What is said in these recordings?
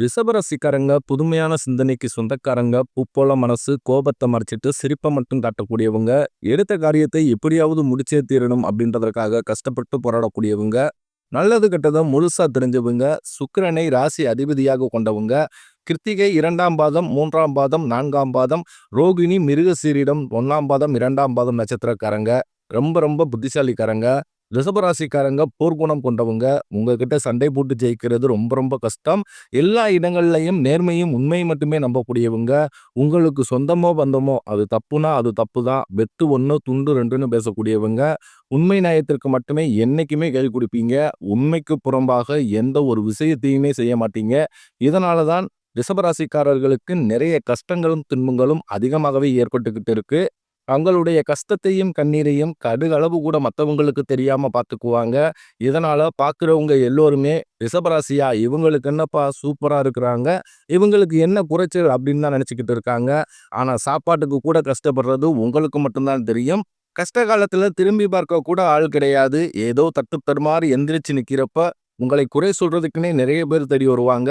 ரிஷபராசிக்காரங்க புதுமையான சிந்தனைக்கு சொந்தக்காரங்க பூப்போல மனசு கோபத்தை மறைச்சிட்டு சிரிப்பை மட்டும் காட்டக்கூடியவங்க எடுத்த காரியத்தை எப்படியாவது முடிச்சே தீரணும் அப்படின்றதற்காக கஷ்டப்பட்டு போராடக்கூடியவங்க நல்லது கெட்டதை முழுசா தெரிஞ்சவங்க சுக்கிரனை ராசி அதிபதியாக கொண்டவங்க கிருத்திகை இரண்டாம் பாதம் மூன்றாம் பாதம் நான்காம் பாதம் ரோகிணி மிருகசீரிடம் ஒன்னாம் பாதம் இரண்டாம் பாதம் நட்சத்திரக்காரங்க ரொம்ப ரொம்ப புத்திசாலிக்காரங்க ரிசபராசிக்காரங்க போர்க்குணம் கொண்டவங்க உங்ககிட்ட சண்டை போட்டு ஜெயிக்கிறது ரொம்ப ரொம்ப கஷ்டம். எல்லா இடங்கள்லையும் நேர்மையும் உண்மையும் மட்டுமே நம்பக்கூடியவங்க. உங்களுக்கு சொந்தமோ பந்தமோ அது தப்புனா அது தப்பு தான் வெத்து ஒன்று துண்டு ரெண்டுன்னு பேசக்கூடியவங்க. உண்மை நியாயத்திற்கு மட்டுமே என்னைக்குமே கை கொடுப்பீங்க. உண்மைக்கு புறம்பாக எந்த ஒரு விஷயத்தையுமே செய்ய மாட்டீங்க. இதனால தான் ரிஷபராசிக்காரர்களுக்கு நிறைய கஷ்டங்களும் துன்பங்களும் அதிகமாகவே ஏற்பட்டுக்கிட்டு இருக்கு. தங்களுடைய கஷ்டத்தையும் கண்ணீரையும் கடுகளவு கூட மற்றவங்களுக்கு தெரியாமல் பார்த்துக்குவாங்க இதனால் பார்க்குறவங்க எல்லோருமே ரிஷபராசியா இவங்களுக்கு என்னப்பா சூப்பராக இருக்கிறாங்க இவங்களுக்கு என்ன குறைச்சல் அப்படின்னு தான் நினச்சிக்கிட்டு இருக்காங்க. ஆனால் சாப்பாட்டுக்கு கூட கஷ்டப்படுறது உங்களுக்கு மட்டும்தான் தெரியும். கஷ்ட காலத்தில் திரும்பி பார்க்க கூட ஆள் கிடையாது. ஏதோ தட்டு தடுமாறி எந்திரிச்சு நிற்கிறப்ப உங்களை குறை சொல்கிறதுக்குன்னே நிறைய பேர் தேடி வருவாங்க.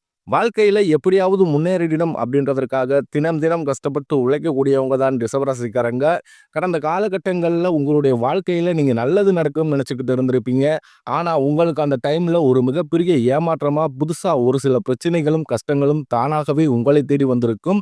வாழ்க்கையில் எப்படியாவது முன்னேறிடணும் அப்படின்றதற்காக தினம் தினம் கஷ்டப்பட்டு உழைக்கக்கூடியவங்க தான் ரிசவராசிக்காரங்க கடந்த காலகட்டங்களில் உங்களுடைய வாழ்க்கையில் நீங்கள் நல்லது நடக்கும்னு நினச்சிக்கிட்டு இருந்திருப்பீங்க. ஆனால் உங்களுக்கு அந்த டைமில் ஒரு மிகப்பெரிய ஏமாற்றமாக புதுசாக ஒரு சில பிரச்சனைகளும் கஷ்டங்களும் தானாகவே உங்களை தேடி வந்திருக்கும்.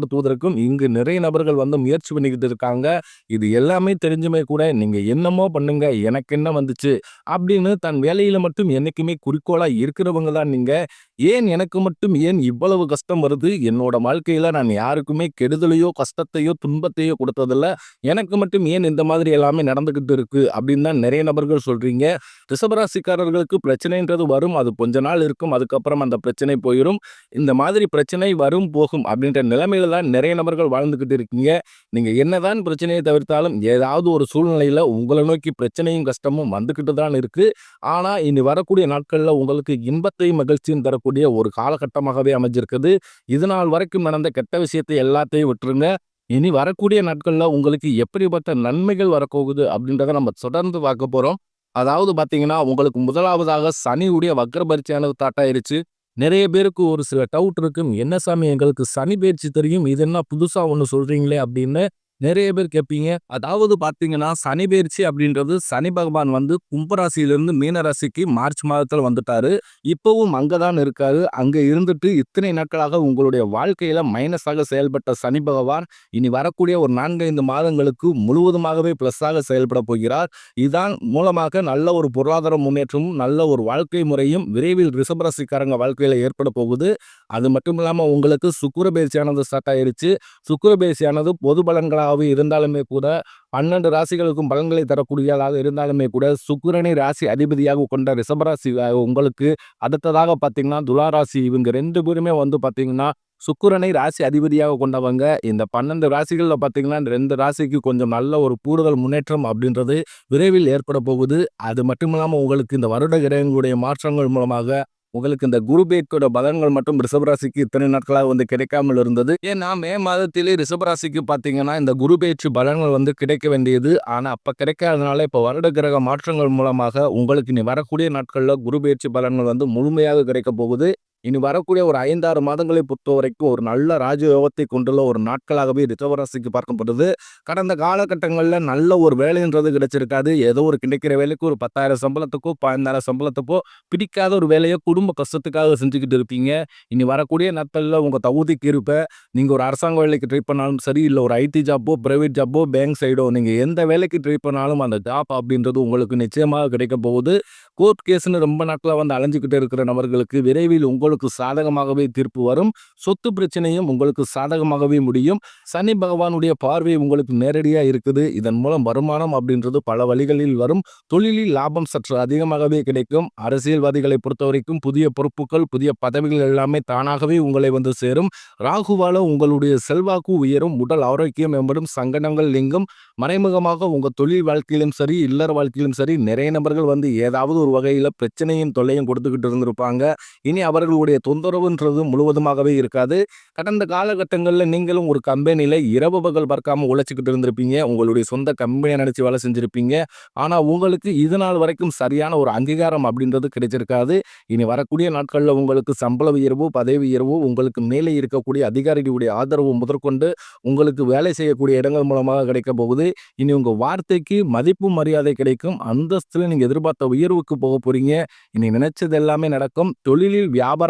அவமானப்படுத்துவதற்கும் இங்கு நிறைய நபர்கள் வந்து முயற்சி பண்ணிக்கிட்டு இருக்காங்க. இது எல்லாமே தெரிஞ்சுமே கூட நீங்க என்னமோ பண்ணுங்க எனக்கு என்ன வந்துச்சு? அப்படின்னு தன் வேலையில மட்டும் என்னைக்குமே குறிக்கோளா இருக்கிறவங்க தான் நீங்க. ஏன் எனக்கு மட்டும் ஏன் இவ்வளவு கஷ்டம் வருது? என்னோட வாழ்க்கையில நான் யாருக்குமே கெடுதலையோ கஷ்டத்தையோ துன்பத்தையோ கொடுத்ததில்ல. எனக்கு மட்டும் ஏன் இந்த மாதிரி எல்லாமே நடந்துகிட்டு இருக்கு? அப்படின்னு தான் நிறைய நபர்கள் சொல்றீங்க. ரிஷபராசிக்காரர்களுக்கு பிரச்சனைன்றது வரும் அது கொஞ்ச நாள் இருக்கும் அதுக்கப்புறம் அந்த பிரச்சனை போயிடும் இந்த மாதிரி பிரச்சனை வரும் போகும் அப்படின்ற நிலைமையில தான் நிறைய நபர்கள் வாழ்ந்துக்கிட்டு இருக்கீங்க. நீங்கள் என்னதான் பிரச்சனையை தவிர்த்தாலும் ஏதாவது ஒரு சூழ்நிலையில் உங்களை நோக்கி பிரச்சனையும் கஷ்டமும் வந்துக்கிட்டு தான் இருக்குது ஆனால் இனி வரக்கூடிய நாட்களில் உங்களுக்கு இன்பத்தையும் மகிழ்ச்சியும் தரக்கூடிய ஒரு காலகட்டமாகவே அமைஞ்சிருக்குது. இதனால் வரைக்கும் நடந்த கெட்ட விஷயத்தை எல்லாத்தையும் விட்டுருங்க. இனி வரக்கூடிய நாட்களில் உங்களுக்கு எப்படிப்பட்ட நன்மைகள் வரப்போகுது அப்படின்றத நம்ம தொடர்ந்து பார்க்க போகிறோம் அதாவது பார்த்தீங்கன்னா உங்களுக்கு முதலாவதாக சனியுடைய வக்ர பரிச்சையானது தாட்டாயிருச்சு. நிறைய பேருக்கு ஒரு சில டவுட் இருக்கும். என்ன சாமி எங்களுக்கு சனி பயிற்சி தெரியும். இது என்ன புதுசா ஒன்று சொல்றீங்களே அப்படின்னு நிறைய பேர் கேட்பீங்க. அதாவது பார்த்தீங்கன்னா சனி பயிற்சி அப்படின்றது சனி பகவான் வந்து கும்பராசியிலிருந்து மீனராசிக்கு மார்ச் மாதத்தில் வந்துட்டாரு. இப்போவும் அங்கே தான் இருக்காரு. அங்கே இருந்துட்டு இத்தனை நாட்களாக உங்களுடைய வாழ்க்கையில் மைனஸாக செயல்பட்ட சனி பகவான் இனி வரக்கூடிய ஒரு நான்கைந்து மாதங்களுக்கு முழுவதுமாகவே ப்ளஸ்ஸாக செயல்பட போகிறார். இதான் மூலமாக நல்ல ஒரு பொருளாதார முன்னேற்றமும் நல்ல ஒரு வாழ்க்கை முறையும் விரைவில் ரிஷபராசிக்காரங்க வாழ்க்கையில் ஏற்பட போகுது. அது மட்டும் இல்லாமல் உங்களுக்கு சுக்குர பயிற்சியானது ஸ்டார்ட் ஆயிருச்சு. சுக்குர பயிற்சியானது பொது பலன்களாக ராசியாகவே இருந்தாலுமே கூட பன்னெண்டு ராசிகளுக்கும் பலன்களை தரக்கூடியதாக இருந்தாலுமே கூட சுக்கிரனை ராசி அதிபதியாக கொண்ட ரிஷபராசி உங்களுக்கு அடுத்ததாக பார்த்தீங்கன்னா துளாராசி இவங்க ரெண்டு பேருமே வந்து பார்த்தீங்கன்னா சுக்கிரனை ராசி அதிபதியாக கொண்டவங்க. இந்த பன்னெண்டு ராசிகளில் பார்த்தீங்கன்னா இந்த ரெண்டு ராசிக்கு கொஞ்சம் நல்ல ஒரு கூடுதல் முன்னேற்றம் அப்படின்றது விரைவில் ஏற்பட போகுது. அது மட்டும் இல்லாமல் உங்களுக்கு இந்த வருட கிரகங்களுடைய மாற்றங்கள் மூலமாக உங்களுக்கு இந்த குரு பேக்கோட பலன்கள் மட்டும் ரிஷபராசிக்கு இத்தனை நாட்களாக வந்து கிடைக்காமல் இருந்தது. ஏன்னா மே மாதத்திலே ரிஷபராசிக்கு பார்த்தீங்கன்னா இந்த குரு பேச்சு பலன்கள் வந்து கிடைக்க வேண்டியது. ஆனால் அப்போ கிடைக்காதனால இப்போ வருட கிரக மாற்றங்கள் மூலமாக உங்களுக்கு இனி வரக்கூடிய நாட்களில் குரு பேச்சு பலன்கள் வந்து முழுமையாக கிடைக்க போகுது. இனி வரக்கூடிய ஒரு ஐந்தாறு மாதங்களை பொறுத்த வரைக்கும் ஒரு நல்ல ராஜயோகத்தை கொண்டுள்ள ஒரு நாட்களாகவே ரிஷவராசிக்கு பார்க்கப்படுது. கடந்த காலகட்டங்களில் நல்ல ஒரு வேலைன்றது கிடைச்சிருக்காது. ஏதோ ஒரு கிடைக்கிற வேலைக்கு ஒரு பத்தாயிரம் சம்பளத்துக்கோ பதினாயிரம் சம்பளத்துக்கோ பிடிக்காத ஒரு வேலையை குடும்ப கஷ்டத்துக்காக செஞ்சுக்கிட்டு இருப்பீங்க. இனி வரக்கூடிய நாட்களில் உங்கள் தகுதிக்கு இருப்ப நீங்கள் ஒரு அரசாங்க வேலைக்கு ட்ரை பண்ணாலும் சரி இல்லை ஒரு ஐடி ஜாப்போ ப்ரைவேட் ஜாப்போ பேங்க் சைடோ நீங்கள் எந்த வேலைக்கு ட்ரை பண்ணாலும் அந்த ஜாப் அப்படின்றது உங்களுக்கு நிச்சயமாக கிடைக்க போகுது. கோர்ட் கேஸ்னு ரொம்ப நாட்களாக வந்து அலைஞ்சிக்கிட்டு இருக்கிற நபர்களுக்கு விரைவில் உங்கள் உங்களுக்கு சாதகமாகவே தீர்ப்பு வரும். சொத்து பிரச்சனையும் உங்களுக்கு சாதகமாகவே முடியும். சனி பகவானுடைய பார்வை உங்களுக்கு நேரடியாக இருக்குது. இதன் மூலம் வருமானம் அப்படின்றது பல வழிகளில் வரும். தொழிலில் லாபம் சற்று அதிகமாகவே கிடைக்கும். அரசியல்வாதிகளை பொறுத்த வரைக்கும் புதிய பொறுப்புகள் புதிய பதவிகள் எல்லாமே தானாகவே உங்களை வந்து சேரும். ராகுவால உங்களுடைய செல்வாக்கு உயரும். உடல் ஆரோக்கியம் மேம்படும். சங்கடங்கள் நீங்கும். மறைமுகமாக உங்கள் தொழில் வாழ்க்கையிலும் சரி இல்லற வாழ்க்கையிலும் சரி நிறைய நபர்கள் வந்து ஏதாவது ஒரு வகையில் பிரச்சனையும் தொல்லையும் கொடுத்துக்கிட்டு இருந்திருப்பாங்க. இனி அவர்கள் உங்களுடைய தொந்தரவுன்றது முழுவதுமாகவே இருக்காது. கடந்த காலகட்டங்களில் நீங்களும் ஒரு கம்பெனியில் இரவு பகல் பார்க்காம உழைச்சிக்கிட்டு இருந்திருப்பீங்க. உங்களுடைய சொந்த கம்பெனியை நினச்சி வேலை செஞ்சுருப்பீங்க. ஆனால் உங்களுக்கு இது நாள் வரைக்கும் சரியான ஒரு அங்கீகாரம் அப்படின்றது கிடைச்சிருக்காது. இனி வரக்கூடிய நாட்களில் உங்களுக்கு சம்பள உயர்வு பதவி உயர்வு உங்களுக்கு மேலே இருக்கக்கூடிய அதிகாரிகளுடைய ஆதரவு முதற்கொண்டு உங்களுக்கு வேலை செய்யக்கூடிய இடங்கள் மூலமாக கிடைக்க போகுது. இனி உங்கள் வார்த்தைக்கு மதிப்பு மரியாதை கிடைக்கும். அந்தஸ்தில் நீங்கள் எதிர்பார்த்த உயர்வுக்கு போக போகிறீங்க இனி நினைச்சது எல்லாமே நடக்கும். தொழிலில் வியாபார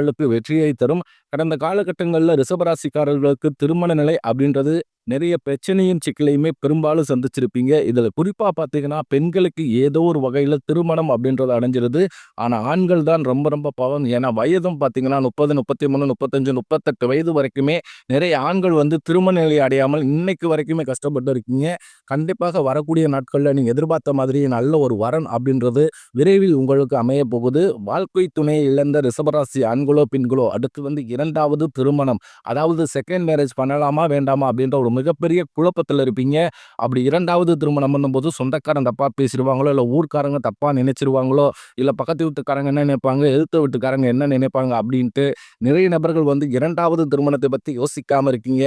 உங்களுக்கு வெற்றியை தரும். கடந்த காலகட்டங்களில் ரிஷபராசிக்காரர்களுக்கு திருமண நிலை அப்படின்றது நிறைய பிரச்சனையும் சிக்கலையுமே பெரும்பாலும் சந்திச்சிருப்பீங்க. இதில் குறிப்பாக பார்த்தீங்கன்னா பெண்களுக்கு ஏதோ ஒரு வகையில் திருமணம் அப்படின்றது அடைஞ்சிருது. ஆனால் ஆண்கள் தான் ரொம்ப ரொம்ப பவம். ஏன்னா வயதும் பார்த்தீங்கன்னா முப்பது முப்பத்தி மூணு முப்பத்தஞ்சு முப்பத்தெட்டு வயது வரைக்குமே நிறைய ஆண்கள் வந்து திருமண நிலை அடையாமல் இன்னைக்கு வரைக்குமே கஷ்டப்பட்டு இருக்கீங்க. கண்டிப்பாக வரக்கூடிய நாட்களில் நீங்கள் எதிர்பார்த்த மாதிரி நல்ல ஒரு வரன் அப்படின்றது விரைவில் உங்களுக்கு அமைய போகுது. வாழ்க்கை துணையை இழந்த ரிஷபராசி ஆண்களோ பெண்களோ அடுத்து வந்து இரண்டாவது திருமணம். அதாவது செகண்ட் மேரேஜ் பண்ணலாமா வேண்டாமா அப்படின்ற ஒரு மிகப்பெரிய குழப்பத்தில் இருப்பீங்க. அப்படி இரண்டாவது திருமணம் பண்ணும்போது சொந்தக்காரன் தப்பாக பேசிடுவாங்களோ இல்லை ஊர்க்காரங்க தப்பாக நினைச்சிருவாங்களோ இல்லை பக்கத்து வீட்டுக்காரங்க என்ன நினைப்பாங்க எழுத்து வீட்டுக்காரங்க என்ன நினைப்பாங்க அப்படின்ட்டு நிறைய நபர்கள் வந்து இரண்டாவது திருமணத்தை பற்றி யோசிக்காமல் இருக்கீங்க.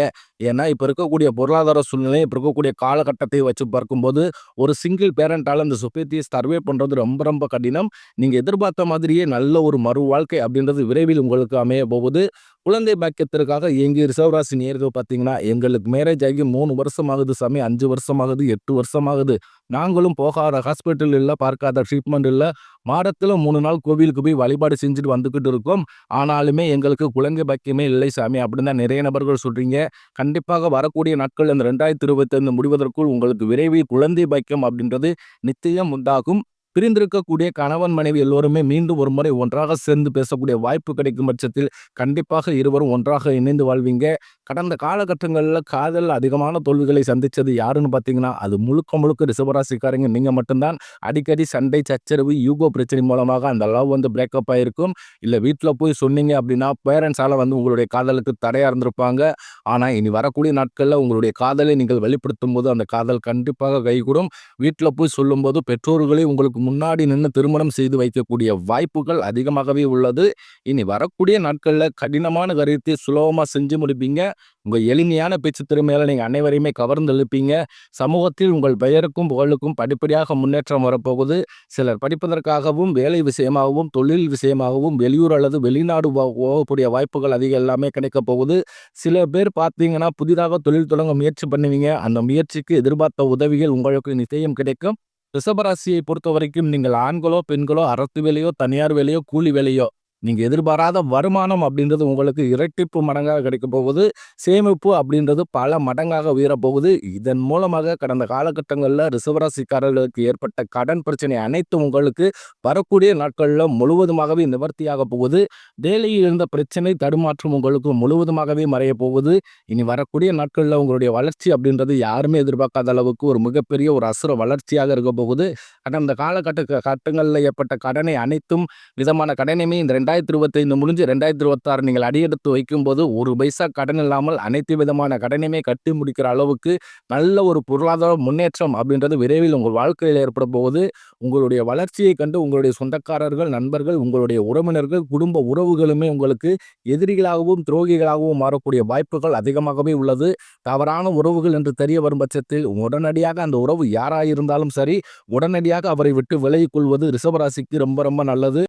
ஏன்னா இப்போ இருக்கக்கூடிய பொருளாதார சூழ்நிலை இப்போ இருக்கக்கூடிய காலகட்டத்தை வச்சு பார்க்கும்போது ஒரு சிங்கிள் பேரண்டால் அந்த சொசைட்டியை சர்வே பண்ணுறது ரொம்ப ரொம்ப கடினம். நீங்கள் எதிர்பார்த்த மாதிரியே நல்ல ஒரு மறு வாழ்க்கை அப்படின்றது விரைவில் உங்களுக்கு அமைய போகுது. குழந்தை பாக்கியத்திற்காக எங்கள் ரிசர்வராசி நேர்கள் பார்த்தீங்கன்னா எங்களுக்கு மேரேஜ் ஆகி மூணு வருஷம் ஆகுது சாமி அஞ்சு வருஷம் ஆகுது எட்டு வருஷம் ஆகுது நாங்களும் போகாத ஹாஸ்பிட்டல் இல்லை பார்க்காத ட்ரீட்மெண்ட் இல்லை. மாதத்தில் மூணு நாள் கோவிலுக்கு போய் வழிபாடு செஞ்சுட்டு வந்துக்கிட்டு இருக்கோம். ஆனாலுமே எங்களுக்கு குழந்தை பாக்கியமே இல்லை சாமி அப்படின்னு தான் நிறைய நபர்கள் சொல்கிறீங்க கண்டிப்பாக வரக்கூடிய நாட்கள் அந்த ரெண்டாயிரத்தி இருபத்தைந்து முடிவதற்குள் உங்களுக்கு விரைவில் குழந்தை பாக்கியம் அப்படின்றது நிச்சயம் உண்டாகும். பிரிந்திருக்கக்கூடிய கணவன் மனைவி எல்லோருமே மீண்டும் ஒரு முறை ஒன்றாக சேர்ந்து பேசக்கூடிய வாய்ப்பு கிடைக்கும் பட்சத்தில் கண்டிப்பாக இருவரும் ஒன்றாக இணைந்து வாழ்வீங்க. கடந்த காலகட்டங்களில் காதல் அதிகமான தோல்விகளை சந்தித்தது யாருன்னு பார்த்தீங்கன்னா அது முழுக்க முழுக்க ரிசவராசிக்காரங்க நீங்கள் மட்டும்தான். அடிக்கடி சண்டை சச்சரவு யூகோ பிரச்சனை மூலமாக அந்த லவ் வந்து பிரேக்கப் ஆகிருக்கும் இல்லை வீட்டில் போய் சொன்னீங்க அப்படின்னா பேரண்ட்ஸால் வந்து உங்களுடைய காதலுக்கு தடையாக இருந்திருப்பாங்க. ஆனால் இனி வரக்கூடிய நாட்களில் உங்களுடைய காதலை நீங்கள் வெளிப்படுத்தும் போது அந்த காதல் கண்டிப்பாக கைகூடும். வீட்டில் போய் சொல்லும்போது பெற்றோர்களே உங்களுக்கு முன்னாடி நின்று திருமணம் செய்து வைக்கக்கூடிய வாய்ப்புகள் அதிகமாகவே உள்ளது. இனி வரக்கூடிய நாட்களில் கடினமான கருத்தை சுலபமாக செஞ்சு முடிப்பீங்க. உங்கள் எளிமையான பேச்சு திறமையால் நீங்கள் அனைவரையுமே கவர்ந்து எழுப்பீங்க. சமூகத்தில் உங்கள் பெயருக்கும் புகழுக்கும் படிப்படியாக முன்னேற்றம் வரப்போகுது. சிலர் படிப்பதற்காகவும் வேலை விஷயமாகவும் தொழில் விஷயமாகவும் வெளியூர் அல்லது வெளிநாடு போகக்கூடிய வாய்ப்புகள் அதிகம் எல்லாமே கிடைக்க போகுது. சில பேர் பார்த்தீங்கன்னா புதிதாக தொழில் தொடங்க முயற்சி பண்ணுவீங்க. அந்த முயற்சிக்கு எதிர்பார்த்த உதவிகள் உங்களுக்கு நிச்சயம் கிடைக்கும். ரிஷபராசியை பொறுத்த வரைக்கும் நீங்கள் ஆண்களோ பெண்களோ அரசு வேலையோ தனியார் வேலையோ கூலி வேலையோ நீங்கள் எதிர்பாராத வருமானம் அப்படின்றது உங்களுக்கு இரட்டிப்பு மடங்காக கிடைக்க போகுது. சேமிப்பு அப்படின்றது பல மடங்காக உயரப்போகுது. இதன் மூலமாக கடந்த காலகட்டங்களில் ரிசவராசிக்காரர்களுக்கு ஏற்பட்ட கடன் பிரச்சனை அனைத்தும் உங்களுக்கு வரக்கூடிய நாட்களில் முழுவதுமாகவே நிவர்த்தியாக போகுது. டெய்லியில் இருந்த பிரச்சனை தடுமாற்றம் உங்களுக்கு முழுவதுமாகவே மறைய போகுது. இனி வரக்கூடிய நாட்களில் உங்களுடைய வளர்ச்சி அப்படின்றது யாருமே எதிர்பார்க்காத அளவுக்கு ஒரு மிகப்பெரிய ஒரு அசுர வளர்ச்சியாக இருக்க போகுது. கடந்த காலகட்ட கட்டங்களில் ஏற்பட்ட கடனை அனைத்தும் விதமான கடனையுமே இந்த ரெண்டாயிரத்தி ரெண்டாயிரத்தி இருபத்தைந்து முடிஞ்சு ரெண்டாயிரத்தி இருபத்தாறு நீங்கள் அடியெடுத்து வைக்கும்போது ஒரு பைசா கடன் இல்லாமல் அனைத்து விதமான கடனையுமே கட்டி முடிக்கிற அளவுக்கு நல்ல ஒரு பொருளாதார முன்னேற்றம் அப்படின்றது விரைவில் உங்கள் வாழ்க்கையில் ஏற்பட போகுது. உங்களுடைய வளர்ச்சியை கண்டு உங்களுடைய சொந்தக்காரர்கள் நண்பர்கள் உங்களுடைய உறவினர்கள் குடும்ப உறவுகளுமே உங்களுக்கு எதிரிகளாகவும் துரோகிகளாகவும் மாறக்கூடிய வாய்ப்புகள் அதிகமாகவே உள்ளது. தவறான உறவுகள் என்று தெரிய வரும் பட்சத்தில் உடனடியாக அந்த உறவு யாராயிருந்தாலும் சரி உடனடியாக அவரை விட்டு விலகிக் கொள்வது ரிஷபராசிக்கு ரொம்ப ரொம்ப நல்லது.